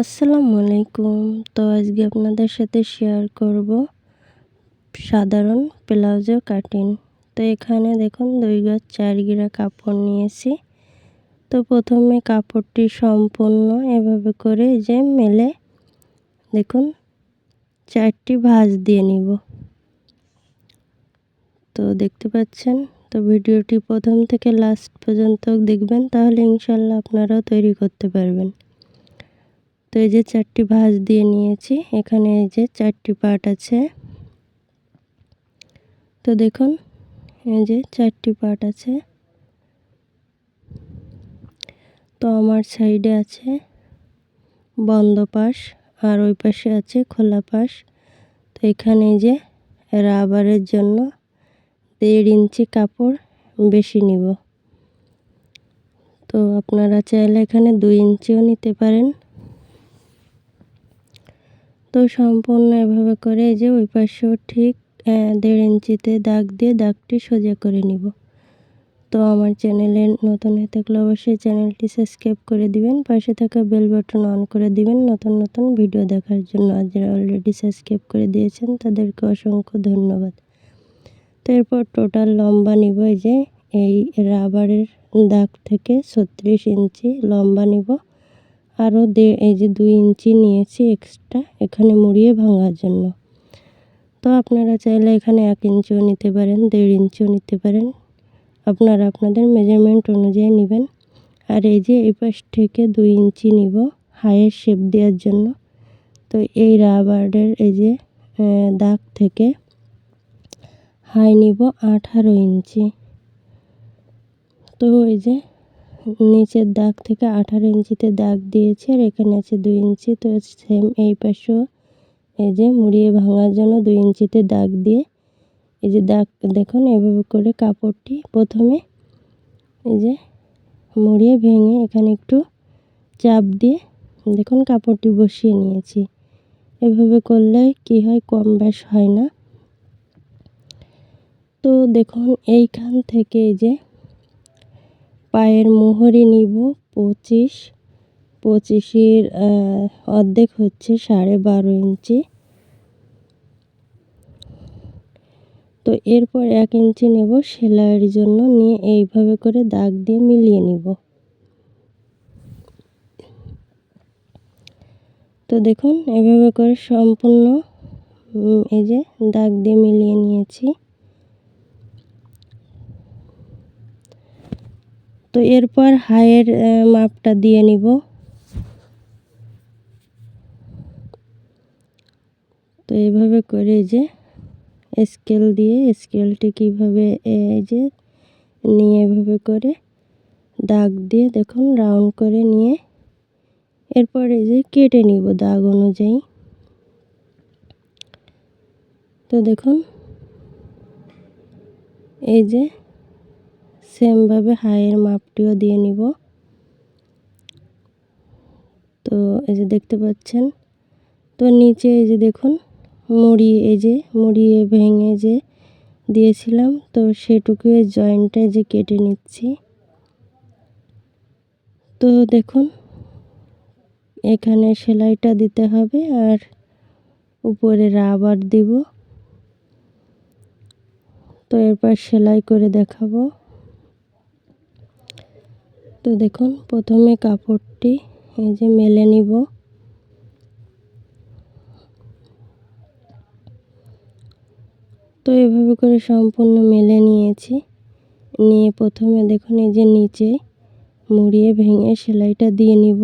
আসসালামু আলাইকুম। তো আজকে আপনাদের সাথে শেয়ার করব সাধারণ ব্লাউজের কাটিং। তো এখানে দেখুন দুই গজ চার গিরা কাপড় নিয়েছি। তো প্রথমে কাপড়টি সম্পূর্ণ এভাবে করে যে মেলে দেখুন চারটি ভাঁজ দিয়ে নিব। তো দেখতে পাচ্ছেন? তো ভিডিওটি প্রথম থেকে লাস্ট পর্যন্ত দেখবেন, তাহলে ইনশাল্লাহ আপনারাও তৈরি করতে পারবেন। তো এই যে চারটি ভাঁজ দিয়ে নিয়েছি। এখানে এই যে চারটি পার্ট আছে। তো দেখুন, এই যে চারটি পার্ট আছে। তো আমার সাইডে আছে বন্ধ পাশ আর ওই পাশে আছে খোলা পাশ। তো এখানে এই যে রাবারের জন্য দেড় ইঞ্চি কাপড় বেশি নিব। তো আপনারা চাইলে এখানে দুই ইঞ্চিও নিতে পারেন। তো সম্পূর্ণ এভাবে করে যে ওই পাশেও ঠিক দেড় ইঞ্চিতে দাগ দিয়ে দাগটি সোজা করে নিব। তো আমার চ্যানেলে নতুন হয়ে থাকলে অবশ্যই চ্যানেলটি সাবস্ক্রাইব করে দিবেন, পাশে থাকা বেল বাটন অন করে দিবেন নতুন নতুন ভিডিও দেখার জন্য। আর যারা অলরেডি সাবস্ক্রাইব করে দিয়েছেন তাদেরকে অসংখ্য ধন্যবাদ। তো এরপর টোটাল লম্বা নিব যে এই রাবারের দাগ থেকে ছত্রিশ ইঞ্চি লম্বা নিব। আরও দে, এই যে দুই ইঞ্চি নিয়েছি এক্সট্রা এখানে মুড়িয়ে ভাঙার জন্য। তো আপনারা চাইলে এখানে এক ইঞ্চিও নিতে পারেন, দেড় ইঞ্চিও নিতে পারেন। আপনারা আপনাদের মেজারমেন্ট অনুযায়ী নেবেন। আর এই যে এই পাশ থেকে দুই ইঞ্চি নিব হায়ের শেপ দেওয়ার জন্য। তো এই রাবারের এই যে দাগ থেকে হাই নিব আঠারো ইঞ্চি। তো এই যে নিচের দাগ থেকে আঠারো ইঞ্চিতে দাগ দিয়েছি আর এখানে আছে দুই ইঞ্চি। তো সেম এই পাশেও এই যে মুড়িয়ে ভাঙার জন্য দুই ইঞ্চিতে দাগ দিয়ে এই যে দাগ, দেখুন এভাবে করে কাপড়টি প্রথমে এই যে মুড়িয়ে ভেঙে এখানে একটু চাপ দিয়ে দেখুন কাপড়টি বসিয়ে নিয়েছি। এভাবে করলে কি হয়, কম ব্যাস হয় না। তো দেখুন এইখান থেকে যে পায়ের মোহরি নিব পঁচিশ। পঁচিশের অর্ধেক হচ্ছে সাড়ে বারো ইঞ্চি। তো এরপর এক ইঞ্চি নেব সেলাইয়ের জন্য, নিয়ে এইভাবে করে দাগ দিয়ে মিলিয়ে নিব। তো দেখুন, এভাবে করে সম্পূর্ণ এই যে দাগ দিয়ে মিলিয়ে নিয়েছি। তো এরপর হাইয়ের মাপটা দিয়ে নিব। তো এভাবে করে যে স্কেল দিয়ে স্কেলটি কীভাবে এই যে নিয়ে এভাবে করে দাগ দিয়ে দেখুন রাউন্ড করে নিয়ে এরপর এই যে কেটে নিব দাগ অনুযায়ী। তো দেখুন, এই যে সেমভাবে হাইয়ের মাপটিও দিয়ে নিব। তো এই যে দেখতে পাচ্ছেন, তো নিচে এই যে দেখুন মুড়িয়ে এই যে মুড়িয়ে ভেঙে যে দিয়েছিলাম, তো সেটুকু জয়েন্টটা যে কেটে নিচ্ছি। তো দেখুন, এখানে সেলাইটা দিতে হবে আর উপরে রাবার দিব। তো এরপর সেলাই করে দেখাবো। তো দেখুন, প্রথমে কাপড়টি এই যে মেলে নিব। তো এভাবে করে সম্পূর্ণ মেলে নিয়েছি। নিয়ে প্রথমে দেখুন, এই যে নিচে মুড়িয়ে ভেঙে সেলাইটা দিয়ে নিব।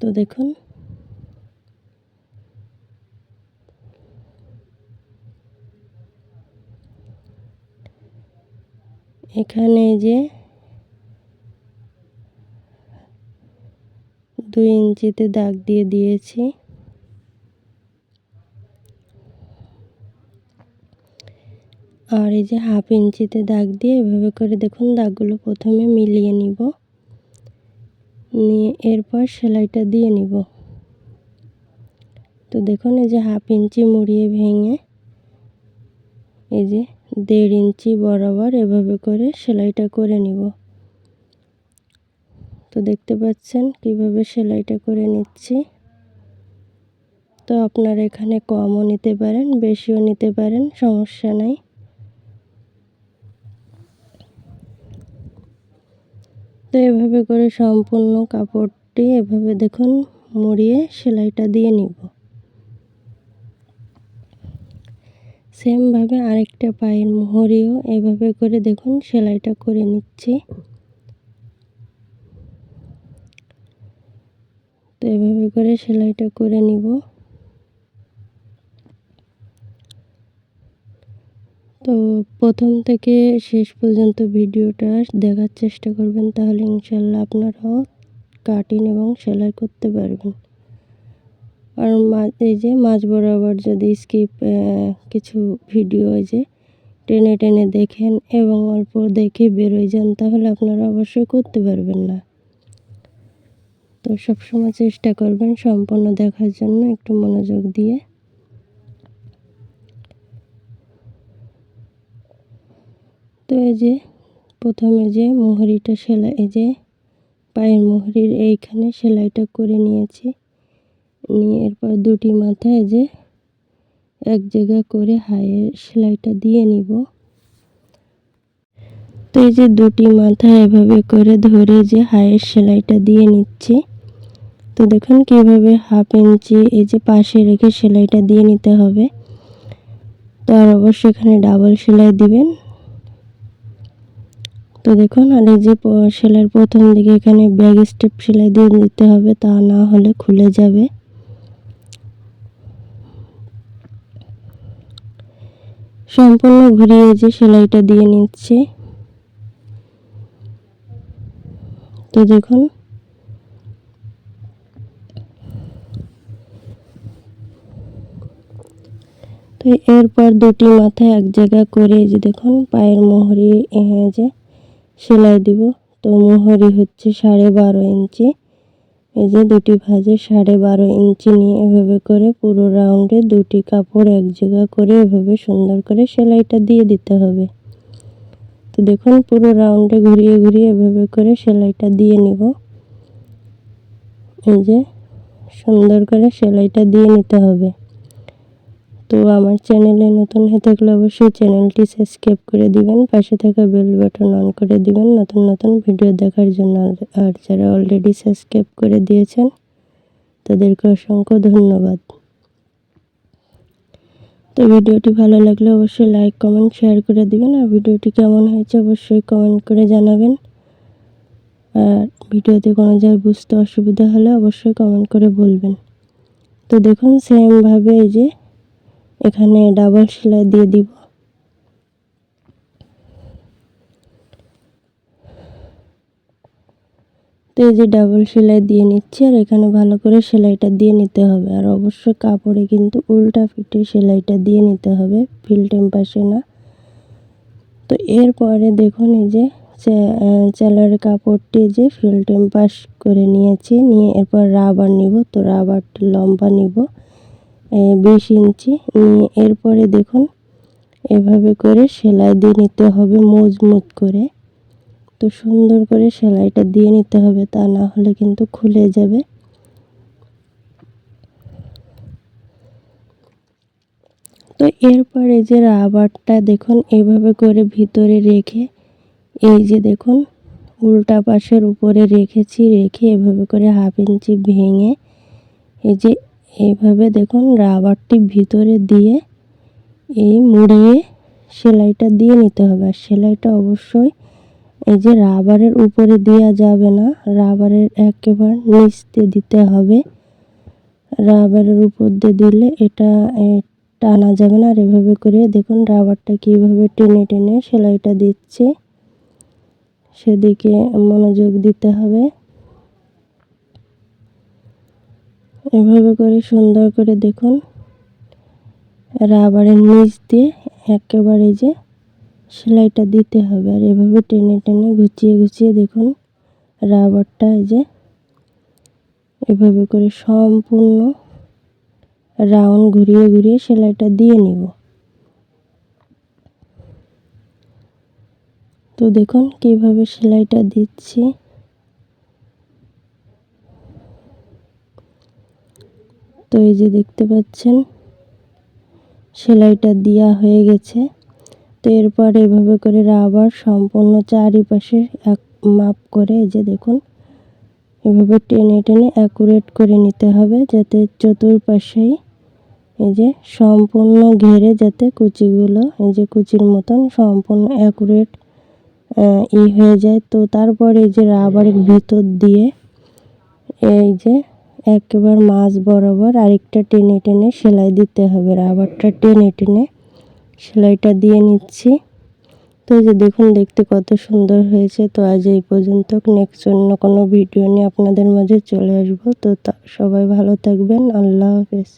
তো দেখুন। এখানে যে দুই ইঞ্চিতে দাগ দিয়ে দিয়েছি। আর এই যে হাফ ইঞ্চিতে দাগ দিয়ে এভাবে করে দেখুন দাগগুলো প্রথমে মিলিয়ে নিব। নিয়ে এরপর সেলাইটা দিয়ে নিব। তো দেখুন, এই যে হাফ ইঞ্চি মুড়িয়ে ভেঙে এই যে দেড় ইঞ্চি বরাবর এভাবে করে সেলাইটা করে নিব। তো দেখতে পাচ্ছেন কীভাবে সেলাইটা করে নিচ্ছি। তো আপনারা এখানে কমও নিতে পারেন, বেশিও নিতে পারেন, সমস্যা নাই। তো এভাবে করে সম্পূর্ণ কাপড়টি এভাবে দেখুন, মুড়িয়ে সেলাইটা দিয়ে নিব। সেমভাবে আরেকটা পায়ের মোহরেও এভাবে করে দেখুন, সেলাইটা করে নিচ্ছি। তো এভাবে করে সেলাইটা করে নিব। তো প্রথম থেকে শেষ পর্যন্ত ভিডিওটা দেখার চেষ্টা করবেন, তাহলে ইনশাল্লাহ আপনারাও কাটিং এবং সেলাই করতে পারবেন। আর এই যে মাছ বরাবর যদি স্কিপ কিছু ভিডিও এই যে টেনে টেনে দেখেন এবং অল্প দেখে বেরোয় যান, তাহলে আপনারা অবশ্যই করতে পারবেন না। তো সবসময় চেষ্টা করবেন সম্পূর্ণ দেখার জন্য একটু মনোযোগ দিয়ে। তো এই যে প্রথমে যে মোহরিটা সেলাই, এই যে পায়ের মোহরির এইখানে সেলাইটা করে নিয়েছি। নিয়ে এরপর দুটি মাথায় যে এক জায়গা করে হায়ের সেলাইটা দিয়ে নিব। তো এই যে দুটি মাথায় এভাবে করে ধরে যে হায়ের সেলাইটা দিয়ে নিচ্ছি। তো দেখুন কীভাবে হাফ ইঞ্চি এই যে পাশে রেখে সেলাইটা দিয়ে নিতে হবে। তো আর অবশ্যই এখানে ডাবল সেলাই দিবেন। তো দেখুন, আর এই যে সেলাইয়ের প্রথম দিকে এখানে ব্যাগ স্টেপ সেলাই দিয়ে দিতে হবে, তা না হলে খুলে যাবে। সম্পূর্ণ ঘুরিয়ে যে সেলাইটা দিয়ে নিচ্ছে। তো দেখুন। তো এরপর দুটি মাথায় এক জায়গা করে যে দেখুন, পায়ের মোহরি যে সেলাই দিব। তো মোহরি হচ্ছে সাড়ে বারো ইঞ্চি। এই যে দুটি ভাজে সাড়ে বারো ইঞ্চি নিয়ে এভাবে করে পুরো রাউন্ডে দুটি কাপড় এক জায়গা করে এভাবে সুন্দর করে সেলাইটা দিয়ে দিতে হবে। তো দেখুন, পুরো রাউন্ডে ঘুরিয়ে ঘুরিয়ে এভাবে করে সেলাইটা দিয়ে নিব। এই যে সুন্দর করে সেলাইটা দিয়ে নিতে হবে। তো আমার চ্যানেলে নতুন হয়ে থাকলে অবশ্যই চ্যানেলটি সাবস্ক্রাইব করে দিবেন, পাশে থাকা বেল বাটন অন করে দিবেন। নতুন নতুন ভিডিও দেখার জন্য আর যারা অলরেডি সাবস্ক্রাইব করে দিয়েছেন, তাদেরকে অসংখ্য ধন্যবাদ। তো ভিডিওটি ভালো লাগলে অবশ্যই লাইক কমেন্ট শেয়ার করে দিবেন। আর ভিডিওটি কেমন হয়েছে অবশ্যই কমেন্ট করে জানাবেন। আর ভিডিওতে কোনো জায়গায় বুঝতে অসুবিধা হলে অবশ্যই কমেন্ট করে বলবেন। তো দেখুন সেমভাবে এই যে এখানে ডাবল সেলাই দিয়ে দিব। তো এই যে ডাবল সেলাই দিয়ে নিচ্ছি, আর এখানে ভালো করে সেলাইটা দিয়ে নিতে হবে। আর অবশ্যই কাপড়ে কিন্তু উল্টা ফিটে সেলাইটা দিয়ে নিতে হবে ফিল্টেম পাশে না। তো এরপরে দেখুন এই যে চালার কাপড়টি যে ফিল্টেম পাশ করে নিয়েছি, নিয়ে এরপর রাবার নিব। তো রাবারটি লম্বা নিব। বিশ ইঞ্চি। নিয়ে এরপরে দেখুন, এভাবে করে সেলাই দিয়ে নিতে হবে মজবুত করে। তো সুন্দর করে সেলাইটা দিয়ে নিতে হবে, তা না হলে কিন্তু খুলে যাবে। তো এরপরে যে রাবারটা দেখুন, এভাবে করে ভিতরে রেখে, এই যে দেখুন, উল্টা পাশের উপরে রেখেছি, রেখে এভাবে করে হাফ ইঞ্চি ভেঙে, এই যে এইভাবে দেখুন রাবারটি ভিতরে দিয়ে এই মুড়িয়ে সেলাইটা দিয়ে নিতে হবে। আর সেলাইটা অবশ্যই এই যে রাবারের উপরে দেওয়া যাবে না, রাবারের একেবারে নিচ দিয়ে দিতে হবে। রাবারের উপর দিয়ে দিলে এটা টানা যাবে না। আর এভাবে করে দেখুন রাবারটা কীভাবে টেনে টেনে সেলাইটা দিচ্ছে। সেদিকে মনোযোগ দিতে হবে। এভাবে করে সুন্দর করে দেখুন। রাবারের নিচ দিয়ে একেবারে যে সেলাইটা দিতে হবে আর এভাবে টেনে টেনে গুছিয়ে গুছিয়ে দেখুন রাবারটা এই যে এভাবে করে সম্পূর্ণ রাউন্ড ঘুরিয়ে ঘুরিয়ে সেলাইটা দিয়ে নিব। তো দেখুন কীভাবে সেলাইটা দিচ্ছি। তো এই যে দেখতে পাচ্ছেন, সেলাইটা দেওয়া হয়ে গেছে। তো এরপর এভাবে করে আবার সম্পূর্ণ চারিপাশে এক মাপ করে এই যে দেখুন, এভাবে টেনে টেনে অ্যাকুরেট করে নিতে হবে যাতে চতুর্পাশেই এই যে সম্পূর্ণ ঘেরে যাতে কুচিগুলো এই যে কুচির মতন সম্পূর্ণ অ্যাকুরেট ই হয়ে যায়। তো তারপরে এই যে রাবারের ভিতর দিয়ে এই যে একেবারে মাছ বরাবর আরেকটা টেনে টেনে সেলাই দিতে হবে। রাবারটা টেনে টেনে সেলাইটা দিয়ে নিচ্ছি। তো যে দেখুন, দেখতে কত সুন্দর হয়েছে। তো আজ এই পর্যন্ত নেক্সট অন্য কোনো ভিডিও নিয়ে আপনাদের মাঝে চলে আসব। তো, সবাই ভালো থাকবেন। আল্লাহ হাফেজ।